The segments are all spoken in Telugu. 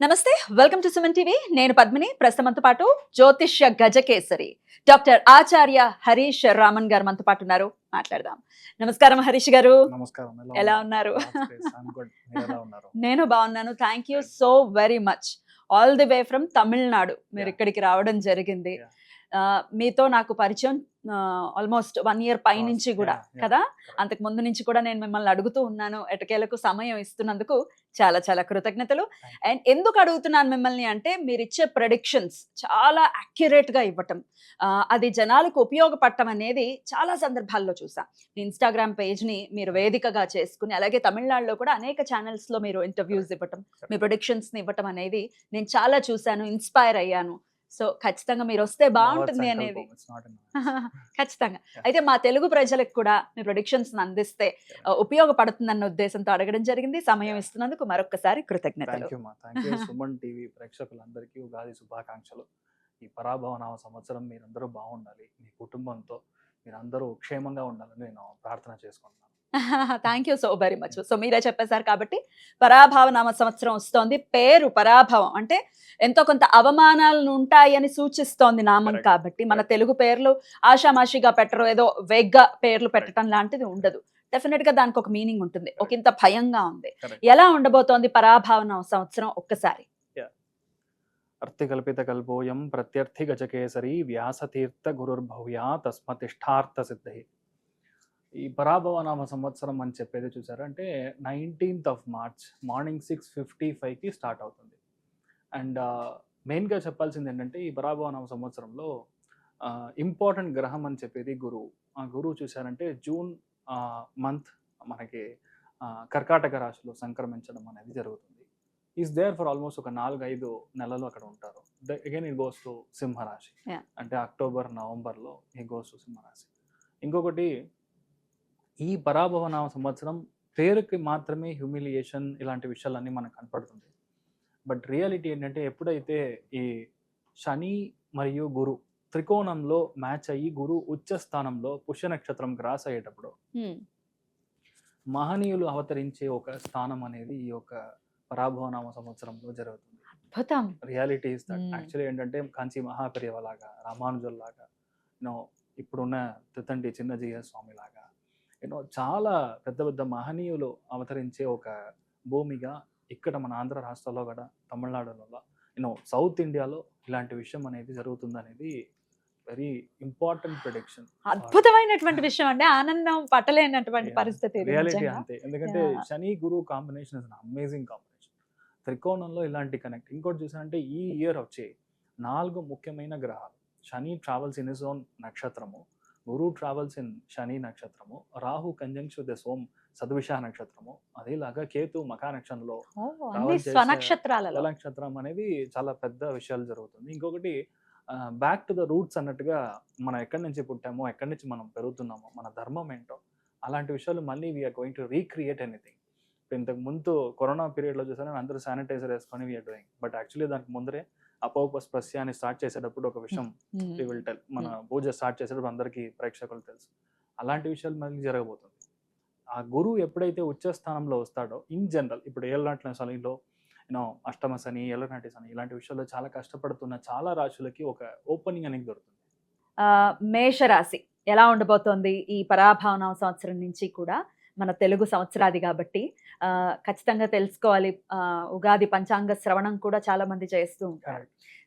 నమస్తే వెల్కమ్ టు సుమన్ టీవీ. నేను పద్మిని ప్రస్తుతంతో పాటు జ్యోతిష్య గజకేసరి డాక్టర్ ఆచార్య హరీష్ రామన్ గారు మనతో పాటు ఉన్నారు. మాట్లాడదాం. నమస్కారం హరీష్ గారు. నమస్కారం ఎలా ఉన్నారు? నేను బాగున్నాను. Thank you so very much all the way from Tamil Nadu మీరు. ఇక్కడికి రావడం జరిగింది. మీతో నాకు పరిచయం ఆల్మోస్ట్ వన్ ఇయర్ పై నుంచి కూడా కదా. అంతకు ముందు నుంచి కూడా నేను మిమ్మల్ని అడుగుతూ ఉన్నాను ఎటకేలకు సమయం ఇస్తున్నందుకు చాలా చాలా కృతజ్ఞతలు. అండ్ ఎందుకు అడుగుతున్నాను మిమ్మల్ని అంటే మీరు ఇచ్చే ప్రొడిక్షన్స్ చాలా గా ఇవ్వటం. అది జనాలకు ఉపయోగపడటం అనేది చాలా సందర్భాల్లో చూసా. ఇన్స్టాగ్రామ్ని మీరు వేదికగా చేసుకుని అలాగే తమిళనాడులో కూడా అనేక channels లో మీరు ఇంటర్వ్యూస్ ఇవ్వటం మీ predictions ని ఇవ్వటం అనేది నేను చాలా చూశాను ఇన్స్పైర్ అయ్యాను. సో ఖచ్చితంగా మీరు వస్తే బాగుంటుంది అనేది. ఖచ్చితంగా. అయితే మా తెలుగు ప్రజలకు కూడా మీ ప్రొడిక్షన్స్ అందిస్తే ఉపయోగపడుతుందన్న ఉద్దేశంతో అడగడం జరిగింది. సమయం ఇస్తున్నందుకు మరొకసారి కృతజ్ఞతలు. సుమన్ టీవీ ప్రేక్షకులందరికీ ఉగాది శుభాకాంక్షలు. ఈ పరాభవనామ సంవత్సరం మీరందరూ బాగుండాలి. మీ కుటుంబంతో మీరందరూ క్షేమంగా ఉండాలని నేను ప్రార్థన చేసుకుంటున్నాను. Thank you so very much so మీరే చెప్పేశారు కాబట్టి పరాభావ నామ సంవత్సరం వస్తోంది. పేరు పరాభవం అంటే ఎంతో కొంత అవమానాలను ఉంటాయని సూచిస్తోంది నామం. కాబట్టి మన. తెలుగు పేర్లు ఆషామాషిగా పెట్టరు ఏదో వేగ్గా పేర్లు పెట్టడం లాంటిది ఉండదు. డెఫినెట్గా దానికి ఒక మీనింగ్ ఉంటుంది. ఒక ఇంత భయంగా ఉంది. ఎలా ఉండబోతోంది పరాభావన సంవత్సరం ఒక్కసారి? అర్థికల్పిత కల్పోయం ప్రత్యర్థి గజకేసరి వ్యాసతీర్థ గురుర్భవ్యా తస్మతిష్టార్థ సిద్ధి ఈ పరాభవనామ సంవత్సరం అని చెప్పేది చూసారా? అంటే nineteenth of March morning six fifty ఫైవ్కి స్టార్ట్ అవుతుంది. అండ్ మెయిన్గా చెప్పాల్సింది ఏంటంటే ఈ పరాభవనామ సంవత్సరంలో ఇంపార్టెంట్ గ్రహం అని చెప్పేది గురువు. ఆ గురువు చూసారంటే జూన్ మంత్ మనకి కర్కాటక రాశిలో సంక్రమించడం అనేది జరుగుతుంది. ఈస్ దేర్ ఫర్ ఆల్మోస్ట్ ఒక నాలుగు ఐదు నెలలు అక్కడ ఉంటారు. అగైన్ ఇట్ గోస్ టు సింహరాశి. అంటే అక్టోబర్ నవంబర్లో ఈ గోస్ టు సింహరాశి. ఇంకొకటి ఈ పరాభవనామ సంవత్సరం పేరుకి మాత్రమే హ్యూమిలియేషన్ ఇలాంటి విషయాలన్నీ మనకు కనపడుతుంది బట్ రియాలిటీ ఏంటంటే ఎప్పుడైతే ఈ శని మరియు గురు త్రికోణంలో మ్యాచ్ అయ్యి గురు ఉచ్చ స్థానంలో పుష్య నక్షత్రం గ్రాస్ అయ్యేటప్పుడు. మహనీయులు అవతరించే ఒక స్థానం అనేది ఈ యొక్క పరాభవనామ సంవత్సరంలో జరుగుతుంది అద్భుతం రియాలిటీ ఇస్ దట్. యాక్చువల్లీ ఏంటంటే కాంచి మహాపెరియవ లాగా రామానుజుల్ లాగా యూనో ఇప్పుడున్న తితండి చిన్నజీయ స్వామి లాగా యూనో చాలా పెద్ద పెద్ద మహనీయులు అవతరించే ఒక భూమిగా ఇక్కడ మన ఆంధ్ర రాష్ట్రాల్లో కూడా తమిళనాడులో యూనో సౌత్ ఇండియాలో ఇలాంటి విషయం అనేది జరుగుతుంది అనేది వెరీ ఇంపార్టెంట్ ప్రొడిక్షన్ అద్భుతమైనటువంటి విషయం అండి ఆనందం పట్టలేనటువంటి. పరిస్థితి రియాలిటీ. అంతే ఎందుకంటే. Shani Guru combination is amazing combination త్రికోణంలో ఇలాంటి కనెక్ట్ ఇంకోటి చూసారంటే ఈ ఇయర్ వచ్చే నాలుగు ముఖ్యమైన గ్రహాలు Shani travels in his own నక్షత్రము గురు ట్రావెల్స్ ఇన్ శని నక్షత్రము రాహు కంజంక్షన్ ద సోమ్ సద్విష నక్షత్రము అదేలాగా కేతు మకా నక్షత్రంలో నక్షత్రం అనేది చాలా పెద్ద విషయాలు జరుగుతుంది. ఇంకొకటి బ్యాక్ టు ద రూట్స్ అన్నట్టుగా మనం ఎక్కడి నుంచి పుట్టామో ఎక్కడి నుంచి మనం పెరుగుతున్నామో మన ధర్మం ఏంటో అలాంటి విషయాలు మళ్ళీ we're going to recreate anything ఇప్పుడు ఇంతకు ముందు కరోనా పీరియడ్లో చూసాను అందరూ శానిటైజర్ వేసుకొని వీఆర్ డూయింగ్ బట్ యాక్చువల్లీ దానికి ముందరే అపోపస్ ప్రస్యాన్ని స్టార్ట్ చేసేటప్పుడు ఒక విషయం విల్ టెల్ మన పూజ స్టార్ట్ చేసేటప్పుడు అందరికీ ప్రేక్షకులు తెలుసు. అలాంటి విషయాలు మళ్ళీ జరగబోతుంది. ఆ గురువు ఎప్పుడైతే ఉచ్చ స్థానంలో వస్తాడో ఇన్ జనరల్ ఇప్పుడు ఏళ్ళనాట్ల శనిలో యూనో అష్టమ శని ఏళ్ళనాటి శని ఇలాంటి విషయాల్లో చాలా కష్టపడుతున్న చాలా రాశులకి ఒక ఓపెనింగ్ అనేది దొరుకుతుంది. ఆ, మేషరాశి ఎలా ఉండబోతోంది ఈ పరాభావన సంవత్సరం నుంచి కూడా? మన తెలుగు సంవత్సరాది కాబట్టి ఖచ్చితంగా తెలుసుకోవాలి. ఉగాది పంచాంగ శ్రవణం కూడా చాలా మంది చేస్తూ ఉంటారు.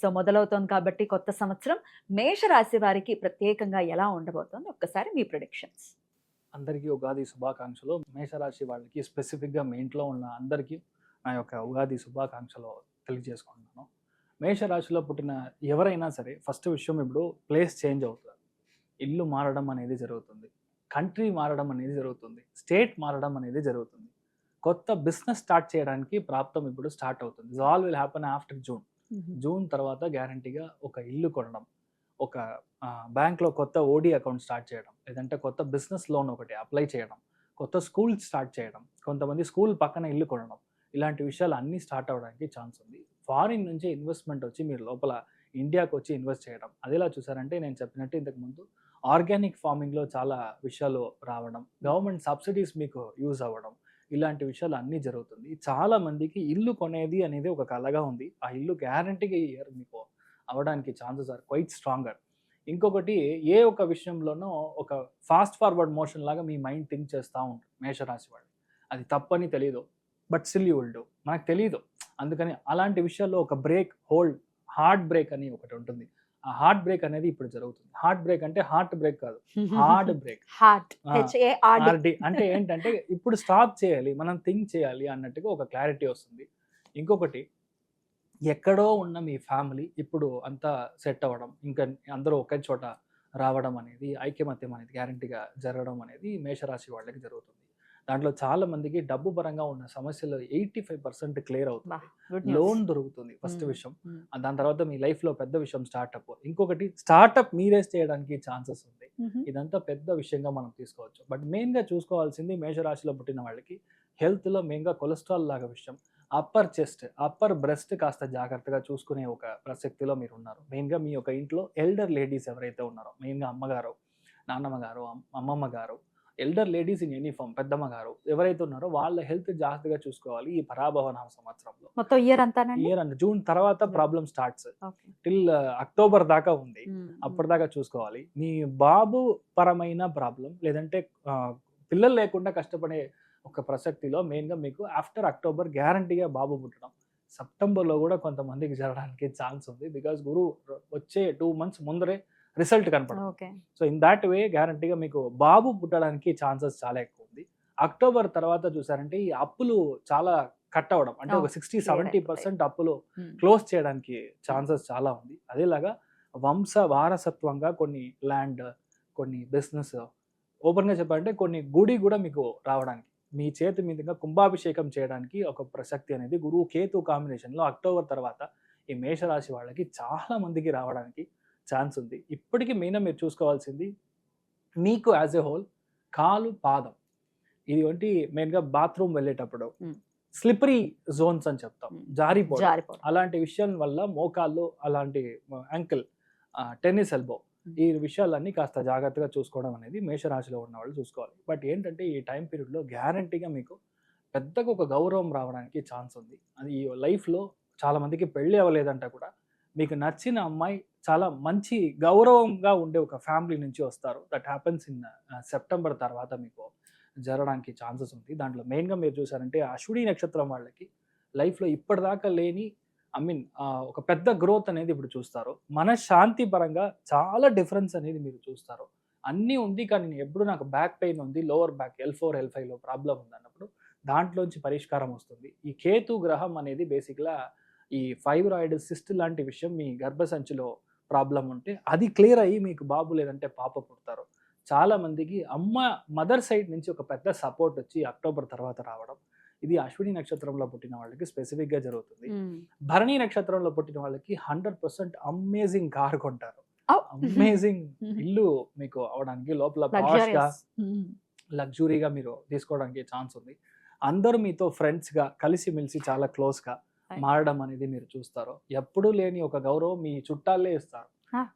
సో మొదలవుతోంది కాబట్టి కొత్త సంవత్సరం మేషరాశి వారికి ప్రత్యేకంగా ఎలా ఉండబోతోంది? ఒక్కసారి మీ ప్రొడిక్షన్స్ అందరికీ ఉగాది శుభాకాంక్షలు. మేషరాశి వాళ్ళకి స్పెసిఫిక్గా మీ ఇంట్లో ఉన్న అందరికీ నా యొక్క ఉగాది శుభాకాంక్షలు తెలియజేసుకుంటున్నాను. మేషరాశిలో పుట్టిన ఎవరైనా సరే ఫస్ట్ విషయం ఇప్పుడు ప్లేస్ చేంజ్ అవుతుంది. ఇల్లు మారడం అనేది జరుగుతుంది. కంట్రీ మారడం అనేది జరుగుతుంది స్టేట్ మారడం అనేది జరుగుతుంది. కొత్త బిజినెస్ స్టార్ట్ చేయడానికి ప్రాప్తం ఇప్పుడు స్టార్ట్ అవుతుంది. All will happen after June June తర్వాత గ్యారంటీగా ఒక ఇల్లు కొనడం ఒక బ్యాంక్లో కొత్త ఓడి అకౌంట్ స్టార్ట్ చేయడం లేదంటే కొత్త బిజినెస్ లోన్ ఒకటి అప్లై చేయడం కొత్త స్కూల్ స్టార్ట్ చేయడం కొంతమంది స్కూల్ పక్కన ఇల్లు కొనడం ఇలాంటి విషయాలు అన్నీ స్టార్ట్ అవడానికి ఛాన్స్ ఉంది. ఫారిన్ నుంచి ఇన్వెస్ట్మెంట్ వచ్చి మీరు లోపల ఇండియాకి వచ్చి ఇన్వెస్ట్ చేయడం అదేలా చూసారంటే నేను చెప్పినట్టు ఇంతకు ముందు ఆర్గానిక్ ఫార్మింగ్లో చాలా విషయాలు రావడం గవర్నమెంట్ సబ్సిడీస్ మీకు యూజ్ అవ్వడం ఇలాంటి విషయాలు అన్నీ జరుగుతుంది. చాలా మందికి ఇల్లు కొనేది అనేది ఒక కలగా ఉంది. ఆ ఇల్లు గ్యారంటీగా ఈ ఇయర్ మీకు అవ్వడానికి ఛాన్సెస్ ఆర్ క్వైట్ స్ట్రాంగర్. ఇంకొకటి ఏ ఒక విషయంలోనో ఒక ఫాస్ట్ ఫార్వర్డ్ మోషన్ లాగా మీ మైండ్ థింక్ చేస్తూ ఉంటుంది మేషరాశి వాళ్ళు. అది తప్పని తెలియదు but still you will do మనకు తెలియదు అందుకని అలాంటి విషయాల్లో ఒక బ్రేక్ హోల్డ్ హార్ట్ బ్రేక్ అని ఒకటి ఉంటుంది. ఆ హార్ట్ బ్రేక్ అనేది ఇప్పుడు జరుగుతుంది. హార్ట్ బ్రేక్ అంటే హార్ట్ బ్రేక్ కాదు. Hard break. హార్ట్. అంటే ఏంటంటే ఇప్పుడు స్టాప్ చేయాలి మనం థింక్ చేయాలి అన్నట్టుగా ఒక క్లారిటీ వస్తుంది. ఇంకొకటి ఎక్కడో ఉన్న మీ ఫ్యామిలీ ఇప్పుడు అంతా సెట్ అవ్వడం ఇంకా అందరూ ఒకే చోట రావడం అనేది ఐక్యమత్యం అనేది గ్యారంటీగా జరగడం అనేది మేషరాశి వాళ్ళకి జరుగుతుంది. దాంట్లో చాలా మందికి డబ్బు పరంగా ఉన్న సమస్యలు ఎయిటీ ఫైవ్ పర్సెంట్ క్లియర్ అవుతుంది. లోన్ దొరుకుతుంది ఫస్ట్. విషయం. దాని తర్వాత మీ లైఫ్లో పెద్ద విషయం స్టార్ట్అప్ ఇంకొకటి స్టార్ట్అప్ మీరే చేయడానికి ఛాన్సెస్ ఉంది. ఇదంతా పెద్ద విషయంగా మనం తీసుకోవచ్చు. బట్ మెయిన్గా చూసుకోవాల్సింది మేషరాశిలో పుట్టిన వాళ్ళకి హెల్త్లో మెయిన్గా కొలెస్ట్రాల్ లాగా విషయం. అప్పర్ చెస్ట్ అప్పర్ బ్రెస్ట్ కాస్త జాగ్రత్తగా చూసుకునే ఒక ప్రసక్తిలో మీరు ఉన్నారు. మెయిన్గా మీ యొక్క ఇంట్లో ఎల్డర్ లేడీస్ ఎవరైతే ఉన్నారో మెయిన్గా అమ్మగారు నాన్నమ్మ గారు అమ్- అమ్మమ్మ గారు ఎల్డర్ లేడీస్ ఇన్ యూనిఫామ్ పెద్దమ్మ గారు ఎవరైతే ఉన్నారో వాళ్ళ హెల్త్ జాగ్రత్తగా చూసుకోవాలి ఈ పరాభవన సంవత్సరంలో. మొత్తం ఇయర్ అంతానండి? ఇయర్ అండ్ జూన్ తర్వాత ప్రాబ్లమ్ స్టార్ట్స్. టిల్ అక్టోబర్ దాకా ఉంది. మ్మ్. అప్పటిదాకా చూసుకోవాలి. మీ బాబు పరమైన ప్రాబ్లం లేదంటే పిల్లలు లేకుండా కష్టపడే ఒక ప్రసక్తిలో మెయిన్గా మీకు ఆఫ్టర్ అక్టోబర్ గ్యారంటీగా బాబు పుట్టడం. సెప్టెంబర్లో కూడా కొంతమందికి జరగడానికి ఛాన్స్ ఉంది. బికాస్ గురు వచ్చే టూ మంత్స్ ముందరే రిజల్ట్ కనపడదు. సో ఇన్ దాట్ వే గ్యారంటీగా మీకు బాబు పుట్టడానికి ఛాన్సెస్ చాలా ఎక్కువ ఉంది. అక్టోబర్ తర్వాత చూసారంటే ఈ అప్పులు చాలా కట్ అవ్వడం అంటే ఒక సిక్స్టీ సెవెంటీ. పర్సెంట్ అప్పులు మ్మ్. క్లోజ్ చేయడానికి ఛాన్సెస్ చాలా ఉంది. అదేలాగా వంశ వారసత్వంగా కొన్ని ల్యాండ్ కొన్ని బిజినెస్ ఓపెన్గా చెప్పాలంటే కొన్ని గుడి కూడా మీకు రావడానికి మీ చేతి మీదుగా కుంభాభిషేకం చేయడానికి ఒక ప్రసక్తి అనేది గురువు కేతు కాంబినేషన్లో అక్టోబర్ తర్వాత ఈ మేషరాశి వాళ్ళకి చాలా మందికి రావడానికి ఛాన్స్ ఉంది. ఇప్పటికీ మెయిన్ మీరు చూసుకోవాల్సింది మీకు యాజ్ ఎ హోల్ కాలు పాదం. ఇది వంటి మెయిన్గా బాత్రూమ్ వెళ్ళేటప్పుడు. స్లిపరీ జోన్స్ అని చెప్తాం. జారిపోవడం జారిపోవడం. అలాంటి విషయం వల్ల మోకాళ్ళు అలాంటి యాంకిల్ టెన్నిస్ ఎల్బో. ఈ విషయాలన్నీ కాస్త జాగ్రత్తగా చూసుకోవడం అనేది మేషరాశిలో ఉన్న వాళ్ళు చూసుకోవాలి. బట్ ఏంటంటే ఈ టైం పీరియడ్లో గ్యారంటీగా మీకు పెద్దగా ఒక గౌరవం రావడానికి ఛాన్స్ ఉంది. అది ఈ లైఫ్లో చాలా మందికి పెళ్ళి అవ్వలేదంట కూడా. మీకు నచ్చిన అమ్మాయి చాలా మంచి గౌరవంగా ఉండే ఒక ఫ్యామిలీ నుంచి వస్తారు. దట్ హ్యాపెన్స్ ఇన్ సెప్టెంబర్ తర్వాత మీకు జరగడానికి ఛాన్సెస్ ఉంది. దాంట్లో మెయిన్గా మీరు చూసారంటే అశ్విని నక్షత్రం వాళ్ళకి లైఫ్లో ఇప్పటిదాకా లేని ఐ మీన్ ఒక పెద్ద గ్రోత్ అనేది ఇప్పుడు చూస్తారు. మనశ్శాంతి పరంగా చాలా డిఫరెన్స్ అనేది మీరు చూస్తారు. అన్నీ ఉంది కానీ నేను ఎప్పుడు నాకు బ్యాక్ పెయిన్ ఉంది lower back L four L ఫైవ్లో ప్రాబ్లం ఉంది అన్నప్పుడు దాంట్లోంచి పరిష్కారం వస్తుంది. ఈ కేతు గ్రహం అనేది బేసిక్గా ఈ ఫైబ్రాయిడ్ సిస్ట్ లాంటి విషయం మీ గర్భసంచిలో ప్రాబ్లం ఉంటే అది క్లియర్ అయ్యి మీకు బాబు లేదంటే పాప పుడతారు చాలా మందికి అమ్మ మదర్ సైడ్ నుంచి ఒక పెద్ద సపోర్ట్ వచ్చి అక్టోబర్ తర్వాత రావడం ఇది అశ్విని నక్షత్రంలో పుట్టిన వాళ్ళకి స్పెసిఫిక్గా జరుగుతుంది. భరణి నక్షత్రంలో పుట్టిన వాళ్ళకి హండ్రెడ్ పర్సెంట్ అమేజింగ్ కార్ కొంటారు. అమేజింగ్ ఇల్లు మీకు అవడానికి లోపల posh గా Luxurious. మ్మ్. లగ్జరీగా మీరు తీసుకోవడానికి ఛాన్స్ ఉంది అందరూ మీతో ఫ్రెండ్స్గా కలిసిమెలిసి చాలా క్లోజ్గా Right. మారడం అనేది మీరు చూస్తారు ఎప్పుడూ లేని ఒక గౌరవం మీ చుట్టాలే ఇస్తారు.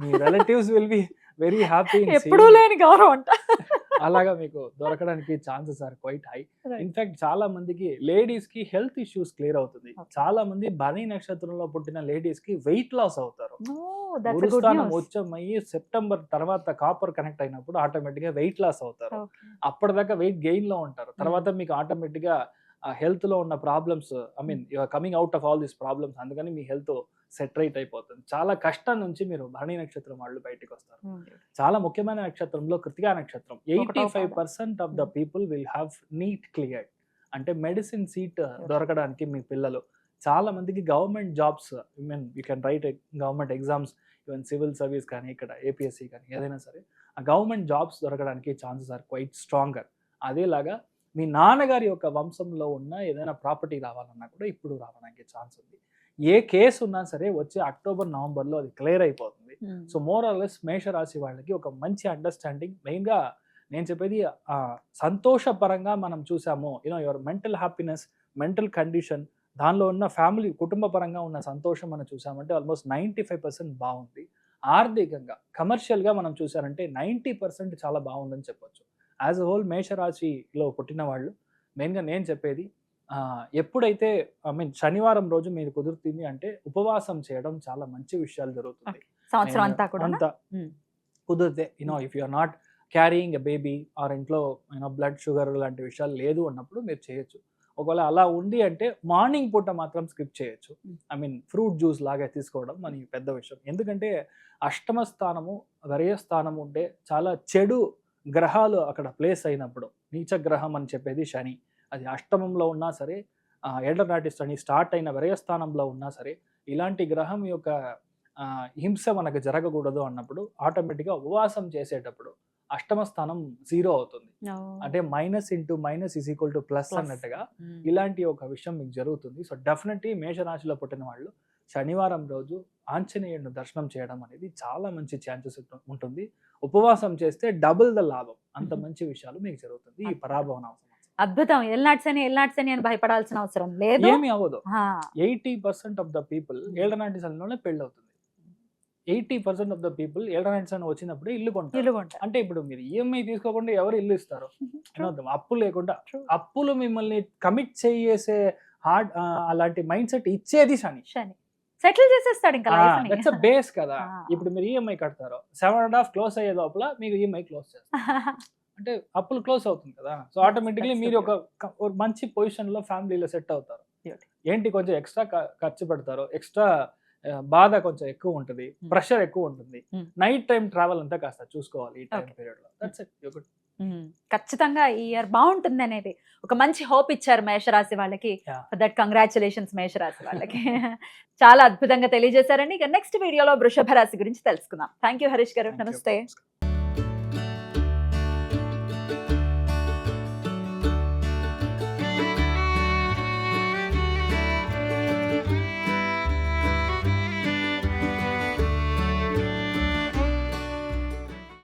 మీ relatives will be very happy ఎప్పుడూ లేని గౌరవం అంట అలాగా మీకు దొరకడానికి chances are quite high. In fact చాలా మందికి లేడీస్కి హెల్త్ ఇష్యూస్ క్లియర్ అవుతుంది. చాలా మంది భరణి నక్షత్రంలో పుట్టిన లేడీస్కి వెయిట్ లాస్ అవుతారు గురుస్థానం. ఉచ్చమయ్యి సెప్టెంబర్ తర్వాత కాపర్ కనెక్ట్ అయినప్పుడు ఆటోమేటిక్గా వెయిట్ లాస్ అవుతారు. అప్పటిదాకా వెయిట్ గెయిన్లో ఉంటారు తర్వాత మీకు ఆటోమేటిక్గా హెల్త్లో ఉన్న problems I mean you're coming out of all these problems అందుకని మీ హెల్త్ సెటరేట్ అయిపోతుంది. చాలా కష్టం నుంచి మీరు భరణి నక్షత్రం వాళ్ళు బయటకు వస్తారు. మ్మ్. చాలా ముఖ్యమైన నక్షత్రంలో కృతికా నక్షత్రం. Eighty five. Percent of the Hmm. People will have NEET cleared అంటే మెడిసిన్ సీట్ దొరకడానికి మీ పిల్లలు. చాలా మందికి government jobs I mean you can write government exams even civil service కానీ ఇక్కడ ఏపీఎస్సి కానీ ఏదైనా సరే. ఆ గవర్నమెంట్ జాబ్స్ దొరకడానికి ఛాన్సెస్ ఆర్ క్వైట్ స్ట్రాంగర్ అదేలాగా మీ నాన్నగారి యొక్క వంశంలో ఉన్న ఏదైనా ప్రాపర్టీ రావాలన్నా కూడా ఇప్పుడు రావడానికి ఛాన్స్ ఉంది. ఏ కేసు ఉన్నా సరే వచ్చే అక్టోబర్ నవంబర్లో అది క్లియర్ అయిపోతుంది. సో మోర్ ఆర్ లెస్ మేషరాశి వాళ్ళకి ఒక మంచి అండర్స్టాండింగ్ మెయిన్గా నేను చెప్పేది సంతోషపరంగా మనం చూసాము. You know your mental happiness mental condition దానిలో ఉన్న ఫ్యామిలీ కుటుంబ పరంగా ఉన్న సంతోషం మనం చూసామంటే ఆల్మోస్ట్ నైంటీ ఫైవ్ పర్సెంట్ బాగుంది. ఆర్థికంగా కమర్షియల్గా మనం చూసారంటే నైంటీ పర్సెంట్ చాలా బాగుందని చెప్పొచ్చు. యాజ్ అ హోల్ మేషరాశిలో పుట్టిన వాళ్ళు మెయిన్గా నేను చెప్పేది ఎప్పుడైతే ఐ మీన్ శనివారం రోజు మీరు కుదురుతుంది అంటే ఉపవాసం చేయడం చాలా మంచి విషయాలు జరుగుతుంది. సంవత్సరం అంతా కూడా అంతా మ్మ్. కుదిరితే you know if you are not carrying a baby or ఇంట్లో యూనో బ్లడ్ షుగర్ లాంటి విషయాలు లేదు అన్నప్పుడు మీరు చేయొచ్చు. ఒకవేళ అలా ఉంది అంటే మార్నింగ్ పూట మాత్రం స్కిప్ చేయొచ్చు. ఐ మీన్ ఫ్రూట్ జ్యూస్ లాగా తీసుకోవడం మన పెద్ద విషయం. ఎందుకంటే అష్టమ స్థానము వ్యయ స్థానము ఉంటే చాలా చెడు గ్రహాలు అక్కడ ప్లేస్ అయినప్పుడు నీచ గ్రహం అని చెప్పేది శని అది అష్టమంలో ఉన్నా సరే ఎల్డర్ నాటి శని స్టార్ట్ అయిన వ్యయ స్థానంలో ఉన్నా సరే ఇలాంటి గ్రహం యొక్క హింస మనకు జరగకూడదు అన్నప్పుడు ఆటోమేటిక్గా ఉపవాసం చేసేటప్పుడు అష్టమ స్థానం జీరో అవుతుంది. అంటే minus into minus is equal to plus. అన్నట్టుగా. ఇలాంటి ఒక విషయం మీకు జరుగుతుంది సో డెఫినెట్లీ మేషరాశిలో పుట్టిన వాళ్ళు శనివారం రోజు ఆంజనేయుడిని దర్శనం చేయడం అనేది చాలా మంచి ఛాన్సెస్ ఉంటుంది. ఉపవాసం చేస్తే డబుల్ ద లాభం. అంత. మంచి విషయాలు మీకు జరుగుతుంది. ఈ పరాభవన అద్భుతం ఎల్నాట్స్ అని ఎల్నాట్స్ అని అని భయపడాల్సిన అవసరం లేదు. ఏమి అవ్వదు. Eighty percent of the people ఏళ్ళనాటి సలంలోనే పెళ్ళి అవుతుంది eighty percent of the people ఏళ్ళనాటి సలం వచ్చినప్పుడు ఇల్లు కొంటారు. ఇల్లు కొంటారు. అంటే ఇప్పుడు మీరు ఈఎంఐ తీసుకోకుండా ఎవరు ఇల్లు ఇస్తారు? అప్పు లేకుండా. అప్పులు మిమ్మల్ని కమిట్ చేసే హార్డ్ అలాంటి మైండ్ సెట్ ఇచ్చేది శని. శని. సెటిల్ చేసేస్తాడు ఇంకా అ బేస్ కదా. ఇప్పుడు మీరు ఈఎంఐ కడతారు సెవెన్ అండ్ హాఫ్ క్లోజ్ అయ్యే లోపల మీకు ఈఎంఐ క్లోజ్ చేస్తారు అంటే అప్పులు క్లోజ్ అవుతుంది కదా సో ఆటోమేటిక్లీ మీరు ఒక మంచి పొజిషన్లో ఫ్యామిలీలో సెట్ అవుతారు. ఏంటి కొంచెం ఎక్స్ట్రా ఖర్చు పెడతారు ఎక్స్ట్రా బాధ కొంచెం ఎక్కువ ఉంటుంది Hmm. ప్రెషర్ ఎక్కువ ఉంటుంది Hmm. నైట్ టైం ట్రావెల్ అంతా కాస్త చూసుకోవాలి ఈ టైం. పీరియడ్లో దట్స్ ఇట్. ఖచ్చితంగా ఈ ఇయర్ బాగుంటుంది అనేది ఒక మంచి హోప్ ఇచ్చారు మేషరాశి వాళ్ళకి. దట్ కంగ్రాచులేషన్స్ మేషరాశి వాళ్ళకి. చాలా అద్భుతంగా తెలియజేశారండి. ఇక నెక్స్ట్ వీడియోలో వృషభ రాశి గురించి తెలుసుకుందాం. థ్యాంక్ యూ హరీష్ గారు. నమస్తే.